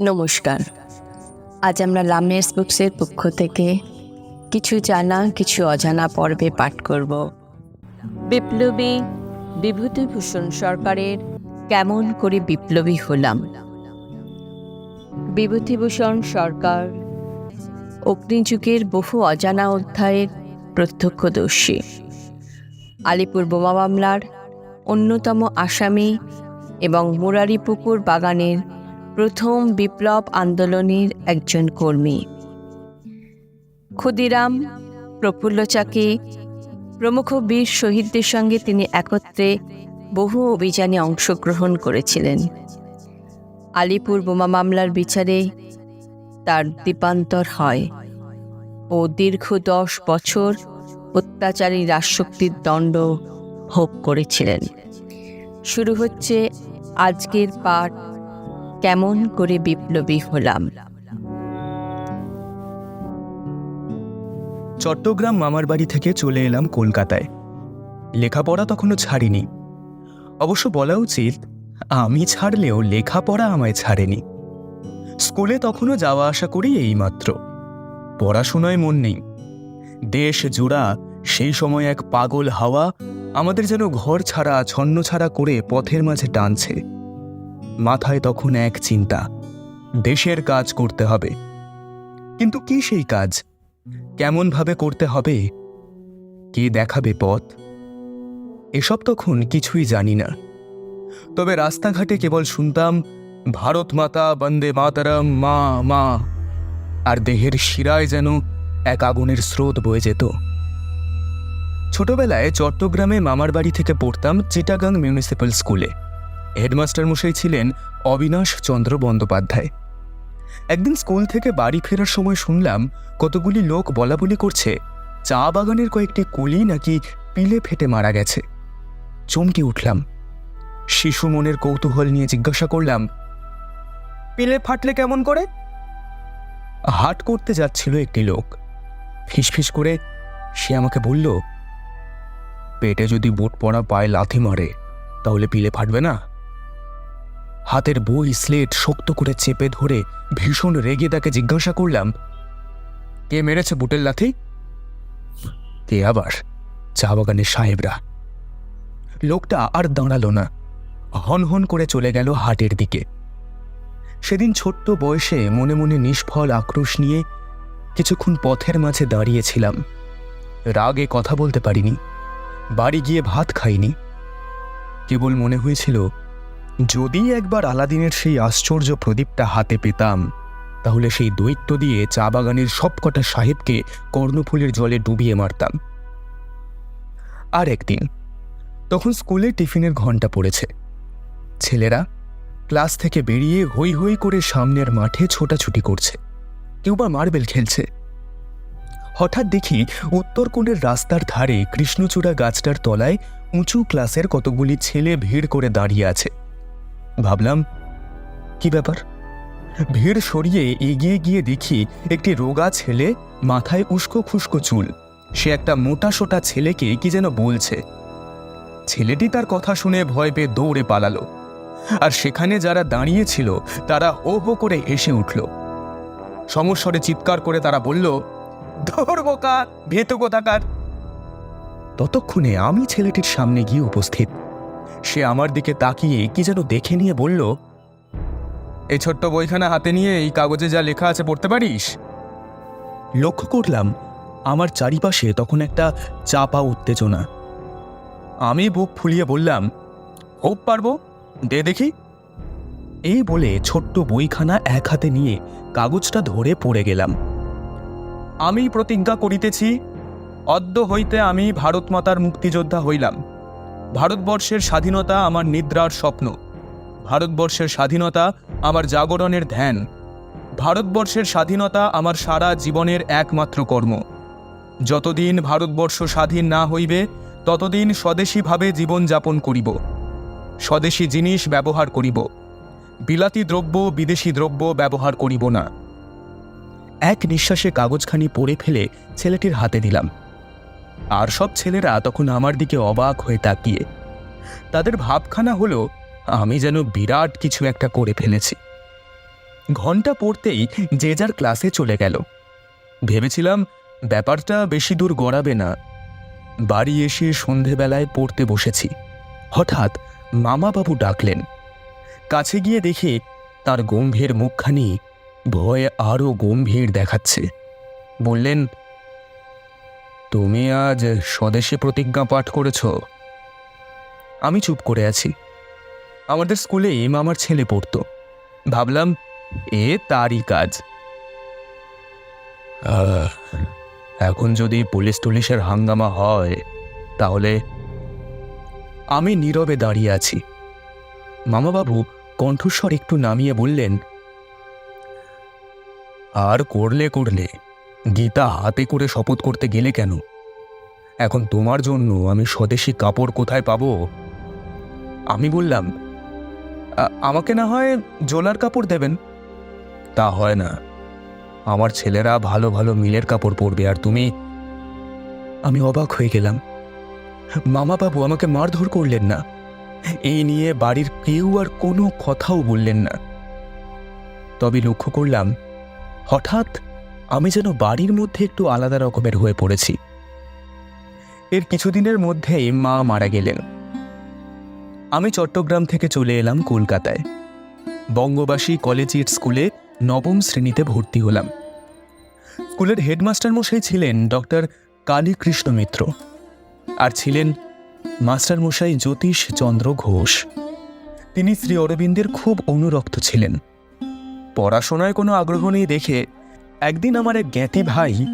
নমস্কার। আজ আমরা লামনেস বুকসের পক্ষ থেকে কিছু জানা, কিছু অজানা পর্বে পাঠ করব। বিপ্লবী বিভূতিভূষণ সরকারের কেমন করে বিপ্লবী হলাম? বিভূতিভূষণ সরকার অগ্নিযুগের বহু অজানা অধ্যায়ের প্রত্যক্ষদর্শী। আলিপুর বোমা মামলার অন্যতম আসামি এবং মুরারিপুকুর বাগানের প্রথম বিপ্লব আন্দোলনের একজন কর্মী। ক্ষুদিরাম প্রফুল্ল চাকি প্রমুখ বীর শহীদদের সঙ্গে তিনি একত্রে বহু অভিযানে অংশগ্রহণ করেছিলেন। আলিপুর বোমা মামলার বিচারে তার দ্বীপান্তর হয় ও দীর্ঘ দশ বছর অত্যাচারী রাজশক্তির দণ্ড ভোগ করেছিলেন। শুরু হচ্ছে আজকের পাঠ কেমন করে বিপ্লবী হলাম। চট্টগ্রাম মামার বাড়ি থেকে চলে এলাম কলকাতায়। লেখাপড়া তখনও ছাড়িনি। অবশ্য বলা উচিত, আমি ছাড়লেও লেখাপড়া আমায় ছাড়েনি। স্কুলে তখনও যাওয়া আসা করি এইমাত্র। পড়াশোনায় মন নেই। দেশ জোড়া সেই সময় এক পাগল হাওয়া আমাদের যেন ঘর ছাড়া, ছন্ন ছাড়া করে পথের মাঝে টানছে। মাথায় তখন এক চিন্তা, দেশের কাজ করতে হবে। কিন্তু কি সেই কাজ? কেমনভাবে করতে হবে? কে দেখাবে পথ? এসব তখন কিছুই জানি না। তবে রাস্তাঘাটে কেবল শুনতাম, ভারত মাতা, বন্দে মাতারাম, মা মা। আর দেহের শিরায় যেন এক আগুনের স্রোত বয়ে যেত। ছোটবেলায় চট্টগ্রামে মামার বাড়ি থেকে পড়তাম চিটাগাং মিউনিসিপ্যাল স্কুলে। হেডমাস্টার মশাই ছিলেন অবিনাশ চন্দ্র বন্দ্যোপাধ্যায়। একদিন স্কুল থেকে বাড়ি ফেরার সময় শুনলাম কতগুলি লোক বলা বলি করছে, চা বাগানের কয়েকটি কুলি নাকি পিলে ফেটে মারা গেছে। চমকে উঠলাম। শিশু মনের কৌতূহল নিয়ে জিজ্ঞাসা করলাম, পিলে ফাটলে কেমন করে? হাট করতে যাচ্ছিল একটি লোক। ফিসফিস করে সে আমাকে বলল, পেটে যদি বুট পড়া পায়ে লাথি মারে, তাহলে পিলে ফাটবে না? হাতের বই, স্লেট শক্ত করে চেপে ধরে ভীষণ রেগে তাকে জিজ্ঞাসা করলাম, কে মেরেছে বুটের লাথি কে আবার? চা বাগানের সাহেবরা। লোকটা আর দাঁড়াল না। হন হন করে চলে গেল হাটের দিকে। সেদিন ছোট্ট বয়সে মনে মনে নিষ্ফল আক্রোশ নিয়ে কিছুক্ষণ পথের মাঝে দাঁড়িয়েছিলাম। রাগে কথা বলতে পারিনি, বাড়ি গিয়ে ভাত খাইনি। কেবল মনে হয়েছিল যদি একবার আলাদিনের সেই আশ্চর্য প্রদীপটা হাতে পেতাম, তাহলে সেই দৈত্য দিয়ে চা বাগানের সবকটা সাহেবকে কর্ণফুলের জলে ডুবিয়ে মারতাম। আর একদিন, তখন স্কুলে টিফিনের ঘণ্টা পড়েছে। ছেলেরা ক্লাস থেকে বেরিয়ে হই হই করে সামনের মাঠে ছোটাছুটি করছে। কেউ বা মার্বেল খেলছে। হঠাৎ দেখি উত্তর কোণের রাস্তার ধারে কৃষ্ণচূড়া গাছটার তলায় উঁচু ক্লাসের কতগুলি ছেলে ভিড় করে দাঁড়িয়ে আছে। ভাবলাম, কি ব্যাপার? ভিড় সরিয়ে এগিয়ে গিয়ে দেখি একটি রোগা ছেলে মাথায় উস্কো খুস্কো চুল। সে একটা মোটা সোটা ছেলেকে কি যেন বলছে। ছেলেটি তার কথা শুনে ভয় পেয়ে দৌড়ে পালালো। আর সেখানে যারা দাঁড়িয়েছিল, তারা হো হো করে হেসে উঠল। সমস্বরে চিৎকার করে তারা বলল, ধর বোকা, ভেতু কোথাকার? ততক্ষণে আমি ছেলেটির সামনে গিয়ে উপস্থিত। সে আমার দিকে তাকিয়ে কি যেন দেখে নিয়ে বলল এই ছোট্ট বইখানা হাতে নিয়ে এই কাগজে যা লেখা আছে পড়তে পারিস? লক্ষ্য করলাম, আমার চারিপাশে তখন একটা চাপা উত্তেজনা। আমি বুক ফুলিয়ে বললাম খুব পারব, দে দেখি। এই বলে ছোট্ট বইখানা এক হাতে নিয়ে কাগজটা ধরে পড়ে গেলাম। আমি প্রতিজ্ঞা করিতেছি, অদ্য হইতে আমি ভারত মাতার মুক্তিযোদ্ধা হইলাম। ভারতবর্ষের স্বাধীনতা আমার নিদ্রার স্বপ্ন। ভারতবর্ষের স্বাধীনতা আমার জাগরণের ধ্যান। ভারতবর্ষের স্বাধীনতা আমার সারা জীবনের একমাত্র কর্ম। যতদিন ভারতবর্ষ স্বাধীন না হইবে, ততদিন স্বদেশীভাবে জীবনযাপন করিব। স্বদেশী জিনিস ব্যবহার করিব। বিলাতি দ্রব্য, বিদেশি দ্রব্য ব্যবহার করিব না। এক নিঃশ্বাসে কাগজখানি পড়ে ফেলে ছেলেটির হাতে দিলাম। আর সব ছেলেরা তখন আমার দিকে অবাক হয়ে তাকিয়ে। তাদের ভাবখানা হলো, আমি যেন বিরাট কিছু একটা করে ফেলেছি। ঘণ্টা পড়তেই যে যার ক্লাসে চলে গেল। ভেবেছিলাম, ব্যাপারটা বেশি দূর গড়াবে না। বাড়ি এসে সন্ধেবেলায় পড়তে বসেছি। হঠাৎ মামাবাবু ডাকলেন। কাছে গিয়ে দেখে তার গম্ভীর মুখখানি ভয়ে আরও গম্ভীর দেখাচ্ছে। বললেন তুমি আজ স্বদেশী প্রতিজ্ঞা পাঠ করেছ। আমি চুপ করে আছি। আমাদের স্কুলে স্কুলেই মামার ছেলে পড়তো। ভাবলাম, এ তারই কাজ। এখন যদি পুলিশ টুলিশের হাঙ্গামা হয়, তাহলে আমি নীরবে দাঁড়িয়ে আছি। মামাবাবু কণ্ঠস্বর একটু নামিয়ে বললেন, আর করলে করলে। গীতা হাতে করে শপথ করতে গেলে কেন? এখন তোমার জন্য আমি স্বদেশী কাপড় কোথায় পাবো? আমি বললাম আমাকে না হয় জোলার কাপড় দেবেন। তা হয় না। আমার ছেলেরা ভালো ভালো মিলের কাপড় পরবে আর তুমি? আমি অবাক হয়ে গেলাম। মামা বাবু আমাকে মারধর করলেন না। এই নিয়ে বাড়ির কেউ আর কোনো কথাও বললেন না। তবে লক্ষ্য করলাম, হঠাৎ আমি যেন বাড়ির মধ্যে একটু আলাদা রকমের হয়ে পড়েছি। এর কিছুদিনের মধ্যেই মা মারা গেলেন। আমি চট্টগ্রাম থেকে চলে এলাম কলকাতায়। বঙ্গবাসী কলেজিয়েট স্কুলে নবম শ্রেণীতে ভর্তি হলাম। স্কুলের হেডমাস্টার মশাই ছিলেন ডক্টর কালীকৃষ্ণ মিত্র আর ছিলেন মাস্টার মশাই জ্যোতিষ চন্দ্র ঘোষ। তিনি শ্রী অরবিন্দের খুব অনুরক্ত ছিলেন। পড়াশোনায় কোনো আগ্রহ নেই দেখে একদিন আমার এক জ্ঞাতি ভাই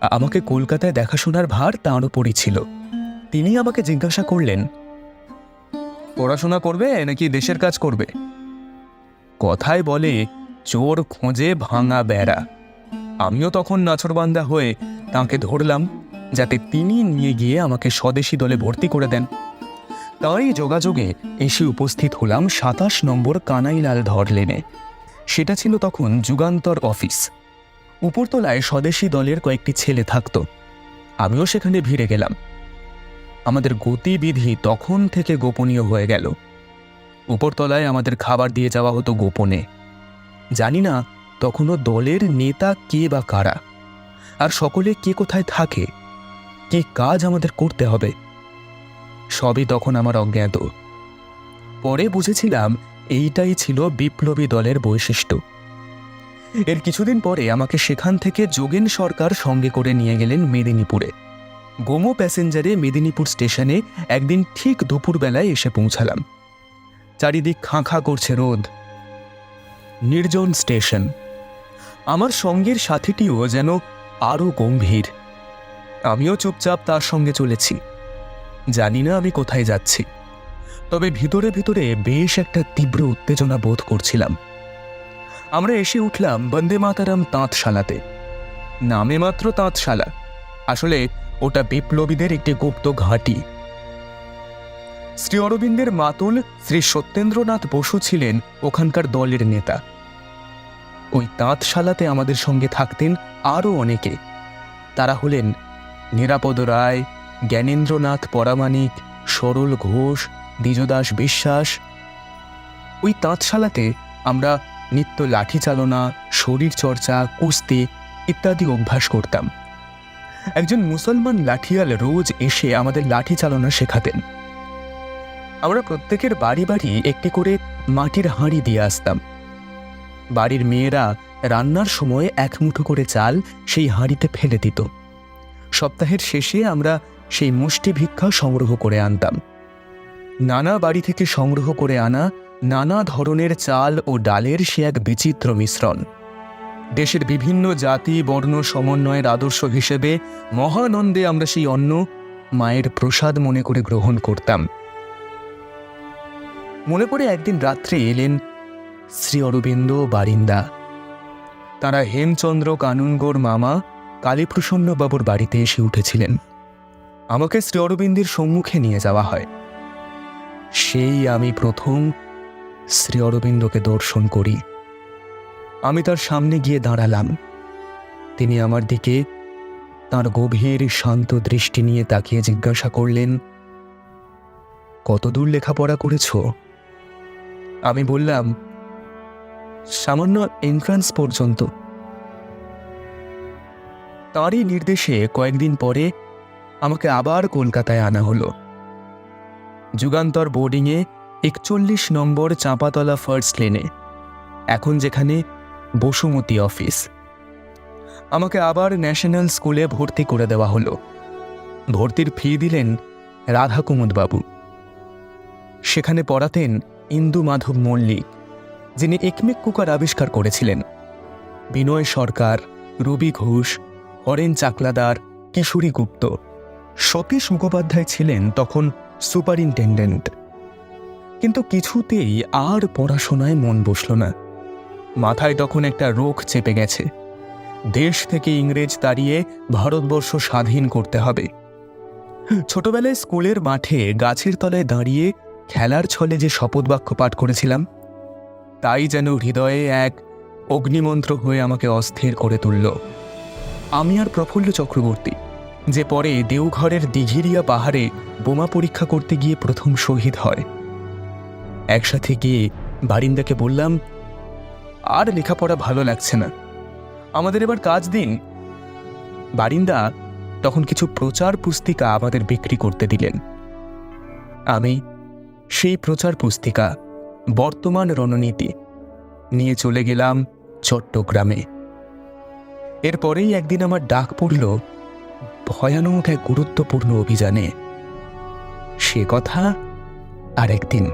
আমাকে কলকাতায় দেখাশোনার ভার তাঁর উপরই ছিল। তিনি আমাকে জিজ্ঞাসা করলেন, পড়াশোনা করবে নাকি দেশের কাজ করবে? কথায় বলে, চোর খোঁজে ভাঙা বেড়া। আমিও তখন নাছরবান্দা হয়ে তাকে ধরলাম, যাতে তিনি নিয়ে গিয়ে আমাকে স্বদেশী দলে ভর্তি করে দেন। তারই যোগাযোগে এসে উপস্থিত হলাম সাতাশ নম্বর কানাইলাল ধর লেনে সেটা ছিল তখন যুগান্তর অফিস। উপরতলায় স্বদেশী দলের কয়েকটি ছেলে থাকতো। আমিও সেখানে ভিড়ে গেলাম। আমাদের গতিবিধি তখন থেকে গোপনীয় হয়ে গেল। উপরতলায় আমাদের খাবার দিয়ে যাওয়া হতো গোপনে। জানি না তখনও দলের নেতা কে বা কারা। আর সকলে কে কোথায় থাকে? কি কাজ আমাদের করতে হবে? সবই তখন আমার অজ্ঞাত। পরে বুঝেছিলাম এইটাই ছিল বিপ্লবী দলের বৈশিষ্ট্য। এর কিছুদিন পরে আমাকে সেখান থেকে যোগেন সরকার সঙ্গে করে নিয়ে গেলেন মেদিনীপুরে। গোমো প্যাসেঞ্জারে মেদিনীপুর স্টেশনে একদিন ঠিক দুপুরবেলায় এসে পৌঁছালাম। চারিদিক খাঁ খাঁ করছে রোদ। নির্জন স্টেশন। আমার সঙ্গের সাথীটিও যেন আরও গম্ভীর। আমিও চুপচাপ তার সঙ্গে চলেছি। জানি না আমি কোথায় যাচ্ছি। তবে ভিতরে ভিতরে বেশ একটা তীব্র উত্তেজনা বোধ করছিলাম। আমরা এসে উঠলাম বন্দে মাতারাম তাঁতশালাতে। নামে মাত্র তাঁতশালা। আসলে ওটা বিপ্লবীদের একটি গুপ্ত ঘাঁটি। শ্রী অরবিন্দের মাতুল শ্রী সত্যেন্দ্রনাথ বসু ছিলেন ওখানকার দলের নেতা। ওই তাঁতশালাতে আমাদের সঙ্গে থাকতেন আরও অনেকে। তারা হলেন নিরাপদ রায়, জ্ঞানেন্দ্রনাথ পরামানিক সরল ঘোষ, দ্বিজদাস বিশ্বাস। ওই তাঁতশালাতে আমরা নিত্য লাঠি চালনা, শরীর চর্চা, কুস্তি ইত্যাদি অভ্যাস করতাম। একজন মুসলমান লাঠিয়াল রোজ এসে আমাদের লাঠি চালনা শেখাতেন। আমরা প্রত্যেকের বাড়ি বাড়ি একটি করে মাটির হাঁড়ি দিয়ে আসতাম। বাড়ির মেয়েরা রান্নার সময় এক মুঠো করে চাল সেই হাঁড়িতে ফেলে দিত। সপ্তাহের শেষে আমরা সেই মুষ্টি ভিক্ষা সংগ্রহ করে আনতাম। নানা বাড়ি থেকে সংগ্রহ করে আনা নানা ধরনের চাল ও ডালের সে এক বিচিত্র মিশ্রণ। দেশের বিভিন্ন জাতি, বর্ণ, সমন্বয়ের আদর্শ হিসেবে মহানন্দে আমরা সেই অন্ন মায়ের প্রসাদ মনে করে গ্রহণ করতাম। মনে করে একদিন রাত্রে এলেন শ্রী অরবিন্দ বারিন্দা। তারা হেমচন্দ্র কানুনগোর মামা কালীপ্রসন্ন বাবুর বাড়িতে এসে উঠেছিলেন। আমাকে শ্রী অরবিন্দের সম্মুখে নিয়ে যাওয়া হয়। সেই আমি প্রথম শ্রী অরবিন্দকে দর্শন করি। আমি তার সামনে গিয়ে দাঁড়ালাম। তিনি আমার দিকে তার গভীর শান্ত দৃষ্টি নিয়ে তাকিয়ে জিজ্ঞাসা করলেন কতদূর লেখাপড়া করেছ? আমি বললাম, সামান্য এন্ট্রান্স পর্যন্ত। তাঁরই নির্দেশে কয়েকদিন পরে আমাকে আবার কলকাতায় আনা হলো। যুগান্তর বোর্ডিংয়ে একচল্লিশ নম্বর চাঁপাতলা ফার্স্ট লেনে, এখন যেখানে বসুমতী অফিস। আমাকে আবার ন্যাশনাল স্কুলে ভর্তি করে দেওয়া হলো। ভর্তির ফি দিলেন রাধা বাবু। সেখানে পড়াতেন ইন্দু মাধব মল্লিক, যিনি একমেক কুকার আবিষ্কার করেছিলেন। বিনয় সরকার, রবি ঘোষ, হরেন চাকলাদার, কিশোরী গুপ্ত। সতীশ মুখোপাধ্যায় ছিলেন তখন সুপারিনটেন্ডেন্ট। কিন্তু কিছুতেই আর পড়াশোনায় মন বসল না। মাথায় তখন একটা রোগ চেপে গেছে। দেশ থেকে ইংরেজ তাড়িয়ে ভারতবর্ষ স্বাধীন করতে হবে। ছোটবেলায় স্কুলের মাঠে গাছের তলায় দাঁড়িয়ে খেলার ছলে যে শপথ বাক্য পাঠ করেছিলাম, তাই যেন হৃদয়ে এক অগ্নিমন্ত্র হয়ে আমাকে অস্থির করে তুলল। আমি আর প্রফুল্ল চক্রবর্তী, যে পরে দেওঘরের দিঘিরিয়া পাহাড়ে বোমা পরীক্ষা করতে গিয়ে প্রথম শহীদ হয়। একসাথে গিয়ে বারিন্দাকে বললাম, আর লেখাপড়া ভালো লাগছে না। আমাদের এবার কাজ দিন। বারিন্দা তখন কিছু প্রচার পুস্তিকা আমাদের বিক্রি করতে দিলেন। আমি সেই প্রচার পুস্তিকা বর্তমান রণনীতি নিয়ে চলে গেলাম চট্টগ্রামে। এরপরেই একদিন আমার ডাক পড়ল ভয়ানক এক গুরুত্বপূর্ণ অভিযানে। সে কথা আরেকদিন।